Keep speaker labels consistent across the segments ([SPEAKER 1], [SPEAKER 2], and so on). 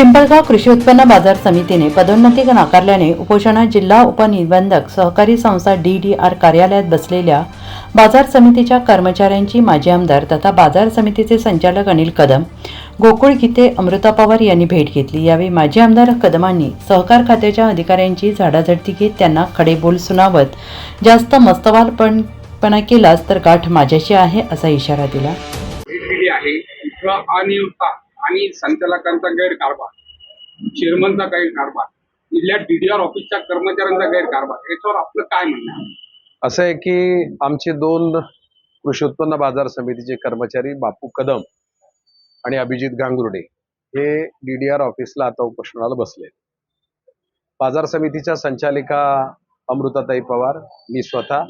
[SPEAKER 1] पिंपळगाव कृषी उत्पन्न बाजार समितीने पदोन्नती नाकारल्याने उपोषणात जिल्हा उपनिबंधक सहकारी संस्था डी डी आर कार्यालयात बसलेल्या बाजार समितीच्या कर्मचाऱ्यांची माजी आमदार तथा बाजार समितीचे संचालक अनिल कदम गोकुळ गीते अमृता पवार यांनी भेट घेतली. यावेळी माजी आमदार कदमांनी सहकार खात्याच्या अधिकाऱ्यांची झाडाझडती घेत त्यांना खडे बोल सुनावत जास्त मस्तवालपणपणा केलास तर गाठ माझ्याशी आहे असा इशारा दिला.
[SPEAKER 2] आणि संचालकांचा गैरकारभार चेअरमनचा गैरकारभार इथल्या डीडीआर ऑफिसच्या कर्मचाऱ्यांचा गैरकारभार याच्यावर आपलं काय म्हणणं
[SPEAKER 3] असं आहे की आमचे दोन कृषी उत्पन्न बाजार समितीचे कर्मचारी बापू कदम आणि अभिजित गांगुर्डे हे डीडीआर ऑफिसला आता उपोषणाला बसले बाजार समितीच्या संचालिका अमृताताई पवार मी स्वतः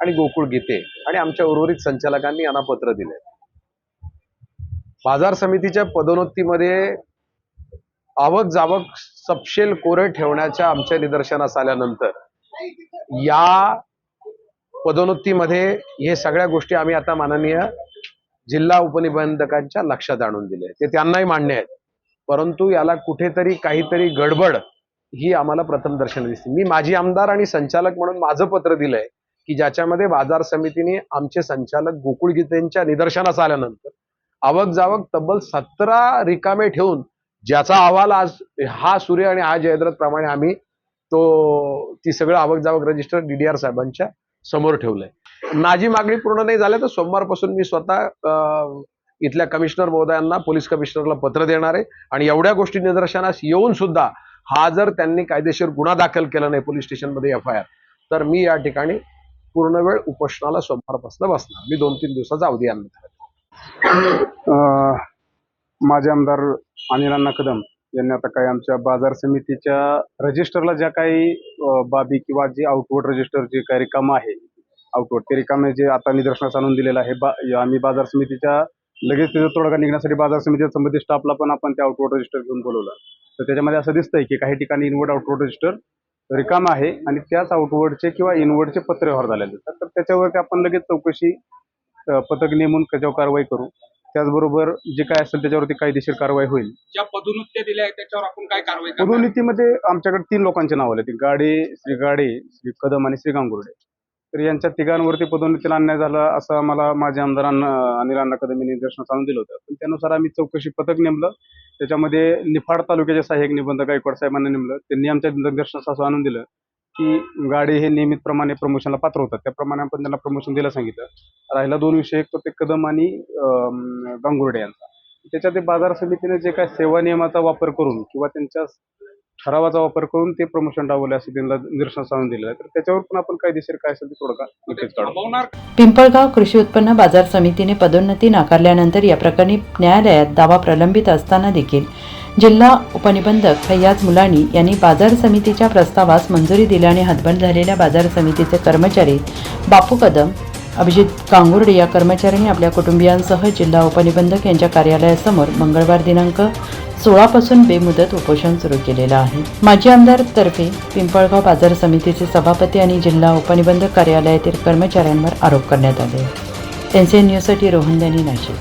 [SPEAKER 3] आणि गोकुळ गीते आणि आमच्या उर्वरित संचालकांनी यांना पत्र दिले बाजार समितीच्या पदोन्नतीमध्ये आवक जावक सपशेल कोरे ठेवण्याच्या आमच्या निदर्शनास आल्यानंतर या पदोन्नतीमध्ये हे सगळ्या गोष्टी आम्ही आता माननीय जिल्हा उपनिबंधकांच्या लक्षात आणून दिले ते त्यांनाही मान्य आहेत. परंतु याला कुठेतरी काहीतरी गडबड ही आम्हाला प्रथम दर्शन दिसते. मी माजी आमदार आणि संचालक म्हणून माझं पत्र दिलंय की ज्याच्यामध्ये बाजार समितीने आमचे संचालक गोकुळ गीतेंच्या निदर्शनास आल्यानंतर आवक जावक तब्बल सतरा रिकामे ठेवून ज्याचा अहवाल आज हा सूर्य आणि हा जयद्रथ प्रमाणे आम्ही तो ती सगळं आवक जावक रजिस्टर डीडीआर साहेबांच्या समोर ठेवलंय. माझी मागणी पूर्ण नाही झाल्या तर सोमवारपासून मी स्वतः अं, इथल्या कमिशनर महोदयांना पोलीस कमिशनरला पत्र देणार आहे. आणि एवढ्या गोष्टी निदर्शनास येऊन सुद्धा हा जर त्यांनी कायदेशीर गुन्हा दाखल केला नाही पोलीस स्टेशनमध्ये एफ आय आर तर मी या ठिकाणी पूर्ण वेळ उपोषणाला सोमवारपासून बसणार. मी दोन तीन दिवसाचा अवधी आणणार
[SPEAKER 4] माझे माजी आमदार अनिल अण्णा कदम यांनी आता काही आमच्या बाजार समितीच्या रजिस्टरला ज्या काही बाबी किंवा जे आउटवर्ड रजिस्टर जे काही रिकामं आहे आउटवर्ड ते रिकामे जे आता निदर्शनास आणून दिलेलं आहे बा आम्ही बाजार समितीच्या लगेच त्याचा तोडगा निघण्यासाठी बाजार समितीच्या संबंधित स्टाफला पण आपण ते आउटवर्ड रजिस्टर घेऊन बोलवलं. तर त्याच्यामध्ये असं दिसतंय की काही ठिकाणी इनवर्ड आउटवर्ड रजिस्टर रिकाम आहे आणि त्याच आउटवर्डचे किंवा इनवर्डचे पत्र व्यवहार झालेले तर त्याच्यावरती आपण लगेच चौकशी पथक नेमून त्याच्यावर कारवाई करू त्याचबरोबर जे काय असेल त्याच्यावरती कायदेशीर कारवाई होईल.
[SPEAKER 2] ज्या पदोन्नत्या दिल्या आहेत त्याच्यावर आपण काय कारवाई करणार?
[SPEAKER 4] पदोन्नतीमध्ये आमच्याकडे तीन लोकांचे नाव आले. ते गाडे श्री गाडे श्री कदम आणि श्री गांगुर्डे. तर यांच्या तिघांवरती पदोन्नतीला अन्याय झाला असं आम्हाला माझ्या आमदारांना अनिल अण्णा कदम यांनी निदर्शनास आणून दिलं होतं. पण त्यानुसार आम्ही चौकशी पथक नेमलं. त्याच्यामध्ये निफाड तालुक्याचे सहाय्यक निबंधक गायकवाड साहेबांना नेमलं. त्यांनी आमच्या निदर्शनास असं आणून दिलं. की गाडी हे नियमितप्रमाणे प्रमोशनला पात्र होतात. त्याप्रमाणे आपण त्यांना प्रमोशन द्यायला सांगितलं. राहिला दोन विषय. एक तो ते कदम आणि गांगुर्डे यांचा. त्याच्यात ते बाजार समितीने जे काय सेवा नियमाचा वापर करून किंवा त्यांच्या ठरावाचा वापर करून ते प्रमोशन डावले असं त्यांना निदर्शनास आणून दिलं आहे. तर त्याच्यावर पण आपण कायदेशीर काय असेल ते नक्कीच काढू
[SPEAKER 1] पिंपळगाव कृषी उत्पन्न बाजार समितीने पदोन्नती नाकारल्यानंतर या प्रकरणी न्यायालयात दावा प्रलंबित असताना देखील जिल्हा उपनिबंधक फैयाज मुलानी यांनी बाजार समितीच्या प्रस्तावास मंजुरी दिल्याने हतबल झालेल्या बाजार समितीचे कर्मचारी बापू कदम अभिजित कांगुर्डे या कर्मचाऱ्यांनी आपल्या कुटुंबियांसह जिल्हा उपनिबंधक यांच्या कार्यालयासमोर मंगळवार दिनांक सोळापासून बेमुदत उपोषण सुरू केलेलं आहे. माजी आमदार तर्फे पिंपळगाव बाजार समितीचे सभापती आणि जिल्हा उपनिबंधक कार्यालयातील कर्मचाऱ्यांवर आरोप करण्यात आले. एनसीएन न्यूजसाठी रोहन दॅनी नाशिक.